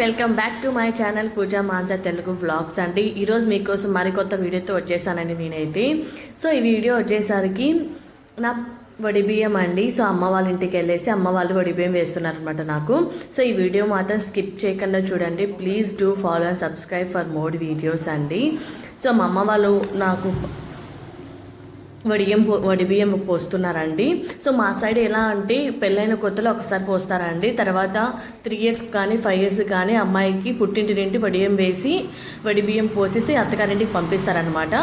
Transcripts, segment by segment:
Welcome back to my channel Pooja Mansa Telugu vlogs అండి. ఈరోజు మీకోసం మరికొత్త వీడియోతో వచ్చేసానండి నేనైతే. సో ఈ వీడియో వచ్చేసరికి నా వడి బియ్యం అండి. సో అమ్మ వాళ్ళ ఇంటికి వెళ్ళేసి అమ్మ వాళ్ళు వడి బియ్యం వేస్తున్నారు అనమాట నాకు. సో ఈ వీడియో మాత్రం స్కిప్ చేయకుండా చూడండి. Please do follow and subscribe for more videos అండి. సో మా అమ్మ వాళ్ళు నాకు వడియం పో వడి బియ్యం పోస్తున్నారండి. సో మా సైడ్ ఎలా అంటే పెళ్ళైన కొత్తలో ఒకసారి పోస్తారండి. తర్వాత త్రీ ఇయర్స్ కానీ ఫైవ్ ఇయర్స్ కానీ అమ్మాయికి పుట్టింటి నుండి వడియం వేసి వడి బియ్యం పోసేసి అత్తగారింటికి పంపిస్తారనమాట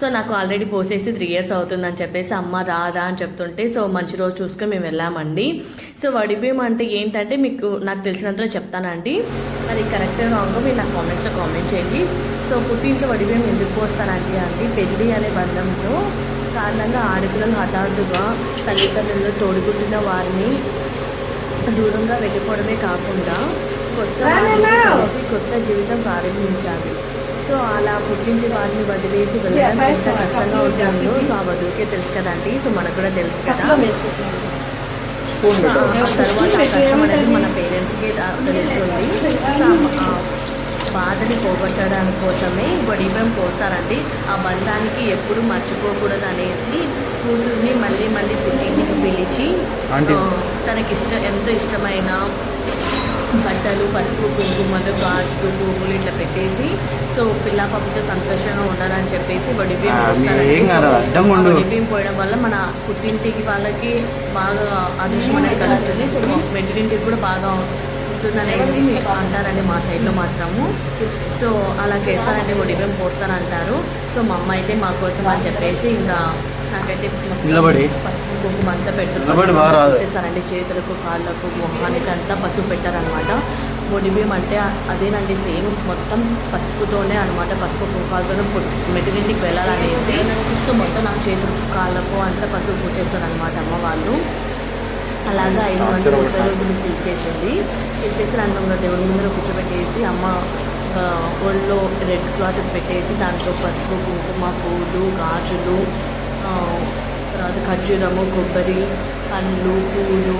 సో నాకు ఆల్రెడీ పోసేసి త్రీ ఇయర్స్ అవుతుందని చెప్పేసి అమ్మ రాదా అని చెప్తుంటే సో మంచి రోజు చూసుకొని మేము వెళ్ళామండి. సో వడి బియ్యం అంటే ఏంటంటే మీకు నాకు తెలిసినంతలో చెప్తానండి. అది కరెక్ట్ రాంగ్ మీరు నాకు కామెంట్స్లో కామెంట్ చేయండి. సో పుట్టింట్లో వడి బియ్యం ఎందుకు పోస్తానండి అండి పెళ్ళి అనే బంధంతో కారణంగా ఆడపిల్లలు హఠాత్తుగా తల్లిదండ్రులు తోడుకుంటున్న వారిని దూరంగా వెళ్ళిపోవడమే కాకుండా కొత్త కలిసి కొత్త జీవితం ప్రారంభించాలి సో అలా పుట్టింటి వారిని వదిలేసి వెళ్ళడం ఎంత కష్టంగా ఉంటుందో సో ఆ వధువుకే తెలుసు కదండి సో మనకు కూడా తెలుసు కదా. తర్వాత కష్టం అనేది మన పేరెంట్స్కి తెలుస్తుంది. బాధని పోగొట్టడానికి కోసమే వడిబం పోస్తారండి ఆ బంధానికి ఎప్పుడు మర్చిపోకూడదు అనేసి కూతుర్ని మళ్ళీ మళ్ళీ పుట్టింటికి పిలిచి ఆంటీ. ఆ, తనకిష్ట ఎంతో ఇష్టమైన బట్టలు పసుపు కుంకుమలు గాజులు పువ్వులు ఇట్లా పెట్టేసి సో పిల్ల పాపతో సంతోషంగా ఉండాలని చెప్పేసి వడిబియ్యం పోయడం వల్ల మన పుట్టింటికి వాళ్ళకి బాగా అదృష్టం అనేది కలుగుతుంది. సో మెట్టింటికి కూడా బాగా ఉంటుందనేసి అంటారండి మా సైడ్లో మాత్రము. సో అలా చేస్తారండి ఒడిబియ్యం పోస్తారంటారు సో మా అమ్మ అయితే మా కోసం అని చెప్పేసి ఇంకా నాకైతే. పసుపు కుంకుమ అంతా పెట్టు నిలబడి బాగా రాదు. చేస్తారండి. చేతులకు కాళ్ళకు మొహానికి అంతా పసుపు పెట్టారనమాట. ఒడిబియ్యం అంటే అదేనండి సేమ్ మొత్తం పసుపుతోనే అనమాట. పసుపు కుంకాలతోనే మెటీరియల్కి వెళ్ళాలనేసి. సో మొత్తం నా చేతులకు కాళ్ళకు అంతా పసుపు పూచేస్తారనమాట అమ్మ వాళ్ళు. అలాగా ఐదు మంది ముప్పై చేసింది. పిలిచేసింది పిలిచేసి నన్ను దేవుడి ముందర కూర్చోబెట్టేసి అమ్మ ఒళ్ళో రెడ్ క్లాత్ పెట్టేసి దాంట్లో పసుపు కుంకుమ పూలు గాజులు తర్వాత ఖర్జూరము కొబ్బరి పండ్లు పూలు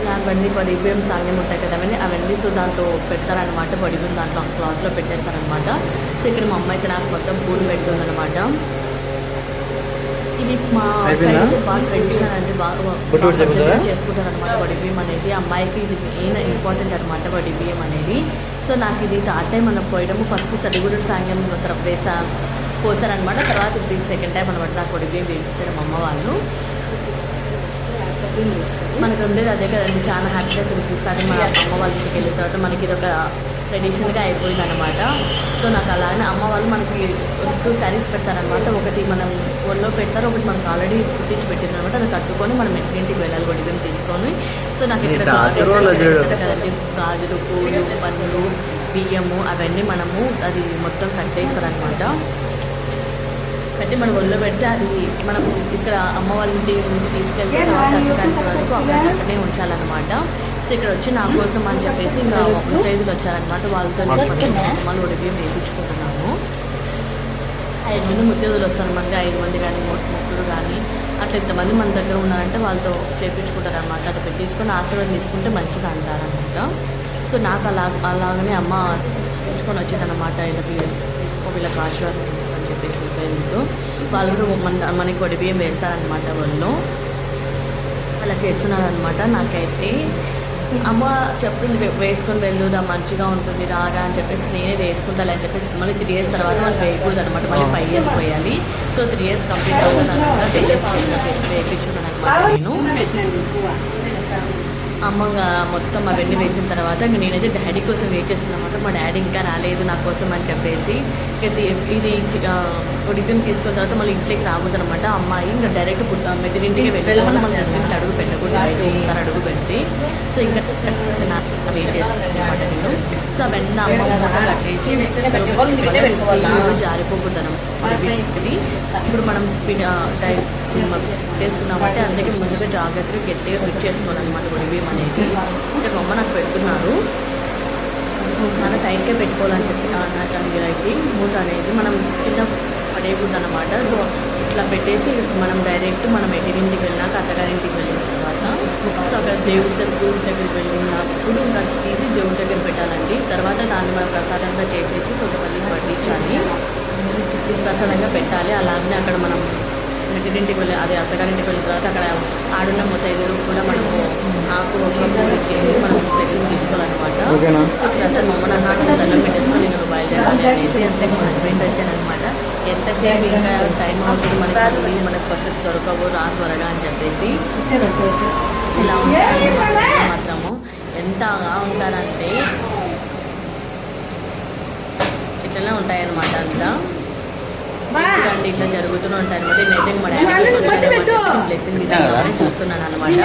ఇలాంటివన్నీ అవన్నీ సాంగ్యం ఉంటాయి కదా అవన్నీ అవన్నీ సో దాంట్లో పెడతారనమాట పడిపోయిన దాంట్లో ఆ క్లాత్లో పెట్టేస్తారనమాట సో ఇక్కడ మా అమ్మ అయితే నాకు మొత్తం పూలు పెడుతుందనమాట ఇది మా అయిపోయిందా? సైడ్ బాగా ట్రెడిషనల్ అంటే బాగా? చేసుకుంటారు అనమాట వడిబియ్యం అనేది. అమ్మాయికి ఇది మెయిన్ ఇంపార్టెంట్ అనమాట వడిబియ్యం అనేది. సో నాకు ఇది థర్డ్ టైం మనం పోయడము. ఫస్ట్ సడిగుడు సాంగ్యం తర్వాత వేసా పోసారనమాట తర్వాత ఇది సెకండ్ టైం అనమాట నాకు వడిబియ్యం వేయించారు మా అమ్మ వాళ్ళు. మనకు ఉండేది అదే కదండి. చాలా హ్యాపీనెస్ అనిపిస్తుంది. మన అమ్మ వాళ్ళ ఇంటికి వెళ్ళిన తర్వాత మనకి ఇది ఒక ట్రెడిషన్గా అయిపోయింది అనమాట సో నాకు అలానే అమ్మ వాళ్ళు మనకి టూ శారీస్ పెడతారనమాట ఒకటి మనం ఒళ్ళో పెడతారు ఒకటి మనకు ఆల్రెడీ కుట్టించి పెట్టింది అనమాట అది కట్టుకొని మనం ఇంటికి వెళ్ళాలి ఒడిగం తీసుకొని. సో నాకు ఇక్కడ కదండి గాజులు పూలు పండ్లు బియ్యము అవన్నీ మనము అది మొత్తం కట్టేస్తారనమాట కట్టి మనం ఒళ్ళో పెడితే అది మనం ఇక్కడ అమ్మ వాళ్ళ ఇంటి తీసుకెళ్తే వరకు అక్కడ అక్కడనే ఉంచాలన్నమాట. సో ఇక్కడ వచ్చి నా కోసం అని చెప్పేసి ఇంకా ముత్తైదులు వచ్చారనమాట వాళ్ళతో మళ్ళీ ఉడిపి వేయించుకుంటున్నాము ఐదు మంది ముత్తైదులు వస్తారు మనకి. ఐదు మంది కానీ ముగ్గురు కానీ అట్లా ఇంతమంది మన దగ్గర ఉన్నారంటే వాళ్ళతో చేపించుకుంటారు అనమాట అది పెట్టించుకొని ఆశీర్వాదం తీసుకుంటే మంచిగా అంటారనమాట సో నాకు అలా అలాగనే అమ్మ తీసుకొని వచ్చిందనమాట వీళ్ళకి తీసుకో వీళ్ళకి ఆశీర్వాదం తీసుకొని చెప్పేసి ముత్తైదులతో వాళ్ళు కూడా మన మనకి వడి బియ్యం వేస్తారనమాట వాళ్ళు. అలా చేస్తున్నారనమాట నాకైతే. అమ్మ చెప్తుంది "వే- వేసుకొని వెళ్దాం మంచిగా ఉంటుంది రాగా అని చెప్పేసి నేనే వేసుకుంటాను అని చెప్పేసి మళ్ళీ త్రీ ఇయర్స్ తర్వాత మనం వేయకూడదు అనమాట మళ్ళీ ఫైవ్ ఇయర్స్ పోయాలి. సో త్రీ ఇయర్స్ కంప్లీట్ అవుతుంది వేయించుకున్నాను అనమాట నేను. అమ్మగా మొత్తం అవన్నీ వేసిన తర్వాత ఇంక నేనైతే డాడీ కోసం వెయిట్ చేస్తున్నమాట మా డాడీ ఇంకా రాలేదు నా కోసం అని చెప్పేసి. ఇది ఇది తీసుకున్న తర్వాత మళ్ళీ ఇంట్లోకి రాకూడదు అనమాట అమ్మాయి ఇంకా డైరెక్ట్ పుట్ట మెదిరింటికి వెళ్ళి మళ్ళీ మన ఇంట్లో అడుగు పెట్టకూడదు ఒకసారి సో ఇంకా నాకు వెయిట్ నేను సో వెంటనే అమ్మ మూట కట్టేసి ఇది ఇప్పుడు మనం వేసుకున్నామంటే అందుకే ముందుగా జాగ్రత్తగా గట్టిగా ఫిట్ చేసుకోవాలన్నమాట ఉడిబియ్యం అనేది. అంటే బొమ్మ నాకు పెడుతున్నారు. చాలా టైట్గా పెట్టుకోవాలని చెప్పి అయితే మూత అనేది మనం చిన్న పడేయకూడదు అనమాట సో ఇట్లా పెట్టేసి మనం డైరెక్ట్ మనం ఎగిరింటికి వెళ్ళినాక అత్తగారింటికి వెళ్ళిన తర్వాత సో అక్కడ దేవుడి దగ్గర దేవుడి దగ్గరికి వెళ్ళినప్పుడు తీసి దేవుడి దగ్గర పెట్టాలండి. తర్వాత దాన్ని మనం ప్రసాదంగా చేసేసి కొంతమందికి వడ్డించాలి. ప్రసాదంగా పెట్టాలి. అలాగే అక్కడ మనం ఇంటికి వెళ్ళి అదే అత్తగారింటికి వెళ్ళిన తర్వాత అక్కడ ఆడున్న మొత్తం కూడా మనము ఆకు ఇచ్చేసి మనం బ్లెస్సింగ్ తీసుకోవాలన్నమాట. అసలు మమ్మ నాకు దండం పెట్టేసుకొని నేను బయలుదేరాలి అనేసి. అంతే మా హస్బెండ్ వచ్చానమాట ఎంతసేపు ఇంకా టైం అవుతుంది మనకి? మనకు బస్సెస్ దొరకవు రా త్వరగా అని చెప్పేసి ఇలా ఉంటాయి మాత్రము. ఎంత ఉంటారంటే ఇట్లనే ఉంటాయన్నమాట అంతా. చూడండి ఇట్లా జరుగుతూనే ఉంటాయి అనమాట నేనైతే మా డాడీ బ్లెస్సింగ్ తీసుకోవాలని చూస్తున్నాను అనమాట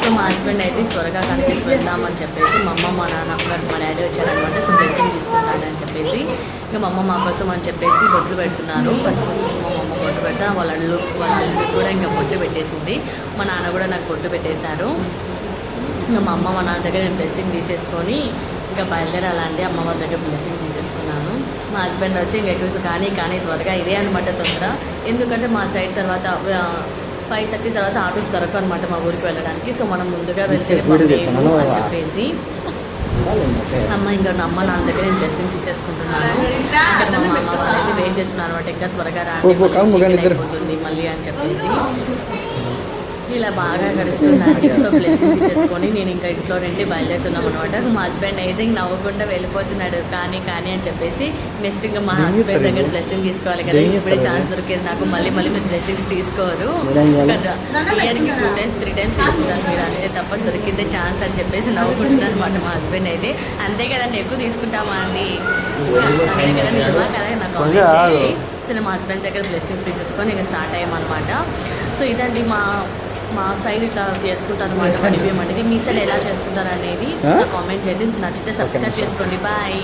సో మా హస్బెండ్ అయితే త్వరగా కనిపిసి వెళ్దామని చెప్పేసి మా అమ్మ మా నాన్న మా డాడీ వచ్చారనమాట సో బ్లెస్సింగ్ తీసుకుంటానని చెప్పేసి ఇంకా మా అమ్మ మా కోసం అని చెప్పేసి బొట్లు పెడుతున్నారు. పసుపు మా అమ్మ బొట్టు పెడతా వాళ్ళ అల్లు వాళ్ళ అల్లు కూడా ఇంకా బొట్టు పెట్టేసింది. మా నాన్న కూడా నాకు బొట్టు పెట్టేశారు. ఇంకా మా అమ్మ మా నాన్న దగ్గర నేను బ్లెస్సింగ్ తీసేసుకొని ఇంకా బయలుదేరాలండి అమ్మ వాళ్ళ దగ్గర బ్లెస్సింగ్ తీసేసుకున్నాను. మా హస్బెండ్ వచ్చి ఇంకా ఎక్కువ కానీ కానీ త్వరగా ఇదే అనమాట తొందర. ఎందుకంటే మా సైడ్ తర్వాత ఫైవ్ థర్టీ తర్వాత ఆటోస్ దొరకవు అనమాట మా ఊరికి వెళ్ళడానికి. సో మనం ముందుగా వెళ్తే. అని చెప్పేసి. అమ్మ ఇంకా అమ్మ నాన్న దగ్గర నేను డ్రెస్సింగ్ తీసేసుకుంటున్నాను. మా అమ్మ వాళ్ళు అయితే వెయిట్ చేస్తున్నారు అనమాట ఇంకా త్వరగా రాండి మళ్ళీ అని చెప్పేసి. ఇలా బాగా గడుస్తున్నాను సో బ్లెస్సింగ్ తీసేసుకొని నేను ఇంకా ఇంట్లో నుండి బయలుదేరుతున్నాం అనమాట మా హస్బెండ్ అయితే ఇంక నవ్వకుండా వెళ్ళిపోతున్నాడు. కానీ కానీ అని చెప్పేసి నెక్స్ట్ ఇంకా మా హస్బెండ్ దగ్గర? బ్లెస్సింగ్ తీసుకోవాలి కదా. ఇప్పుడే ఛాన్స్ దొరికేది నాకు. మళ్ళీ మళ్ళీ మీరు బ్లెస్సింగ్స్ తీసుకోరు. ఇయర్కి టూ టైమ్స్ త్రీ టైమ్స్ తీసుకుంటారు. మీరు అనేది తప్ప దొరికిందే ఛాన్స్ అని చెప్పేసి నవ్వుకుంటున్నాను అనమాట మా హస్బెండ్ అయితే. అంతే కదండి ఎక్కువ తీసుకుంటామా అండి? అదే కదా నిజమా కదా? నాకు సో నేను మా హస్బెండ్ దగ్గర బ్లెస్సింగ్స్ తీసేసుకొని ఇంకా స్టార్ట్ అయ్యామన్నమాట. సో ఇదండి మా మా సైడ్ ఇట్లా చేసుకుంటారు మా బియ్యం అనేది. మీ సైడ్ ఎలా చేసుకుంటారు అనేది? కామెంట్ చేయండి. నచ్చితే సబ్స్క్రైబ్ చేసుకోండి. బాయ్